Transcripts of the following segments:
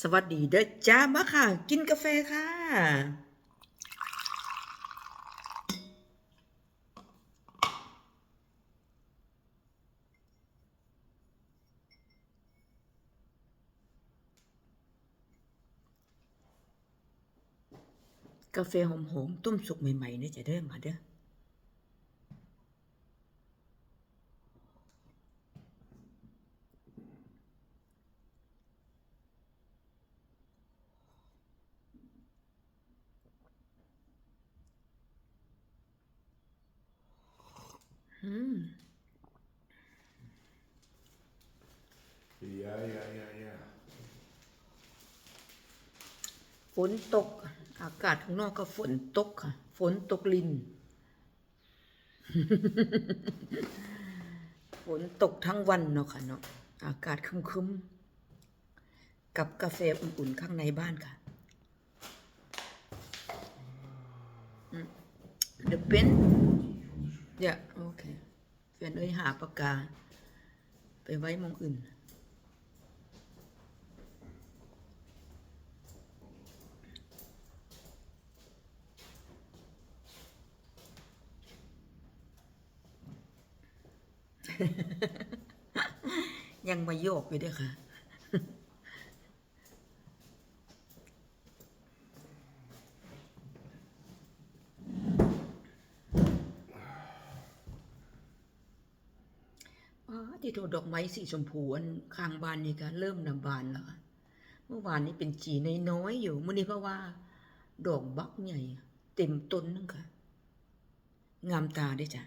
สวัสดีเด้อจ้ามาค่ะ กินกาแฟค่ะ กาแฟหอมๆต้มสุกใหม่ๆเนี่ยจะเด้อมาเด้อ อืม Ja, ja, ja, ja. ฝนตก อากาศข้างนอกก็ฝนตกค่ะ ฝนตกลิน ฝนตกทั้งวันเนาะค่ะเนาะ อากาศครึ้มๆ กับกาแฟอุ่นๆ ข้างในบ้านค่ะอืมเดี๋ยวเป็นเดี๋ยว โอเคเฟียนเอ้ยหาปากกา ไปไว้มองอื่น ยังมาโยกอยู่ด้วยค่ะ อที่โทดอกไม้สีชมพูอันข้างบ้านนี่ก็เริ่มนำบานแล้วเมื่อวานนี้เป็นจีน้อยๆอยู่มื่อนี้เพราะว่า ดอกบักใหญ่ เต็มต้นนึงค่ะ งามตาด้วยจ้ะ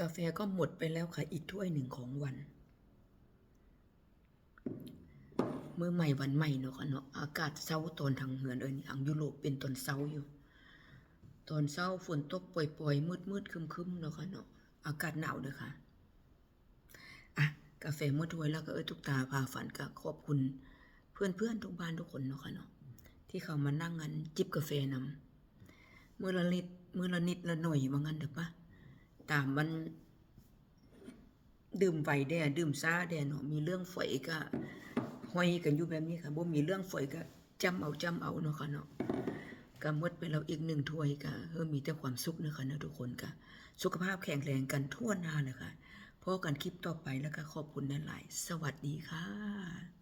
กาแฟก็หมดไปแล้วค่ะอีกถ้วยหนึ่งของวัน เมื่อใหม่วันใหม่เนาะค่ะเนาะอากาศเช้าตอนทางเหนือเอ้ยทางยุโรปเป็นตอนเช้าอยู่ ตอนเช้าฝนตกปล่อยๆมืดๆครึมเนาะค่ะเนาะอากาศหนาวเลยค่ะอะกาแฟเมื่อถ้วยแล้วก็เอ้ยทุกตาพาฝันก็ขอบคุณ เพื่อนๆทุกบ้านทุกคนเนาะค่ะเนาะที่เขามานั่งกันจิบกาแฟนำมือละนิดมื่อละนิดละหน่อยว่างั้นเด้อปะตามมันดื่มไฟแด่ดื่มซาแด่เนาะมีเรื่องฝอยก็ ห้อยกันอยู่แบบนี้ค่ะบ่มีเรื่องฝอยก็จำเอาจำเอาเนาะค่ะเนาะก็หมดไปเราอีกหนึ่งถ้วยก็เออมีแต่ความสุขเนาะค่ะเนาะทุกคนก็สุขภาพแข็งแรงกันทั่วหน้าเลยค่ะพอกันคลิปต่อไปแล้วก็ขอบคุณหลาย สวัสดีค่ะ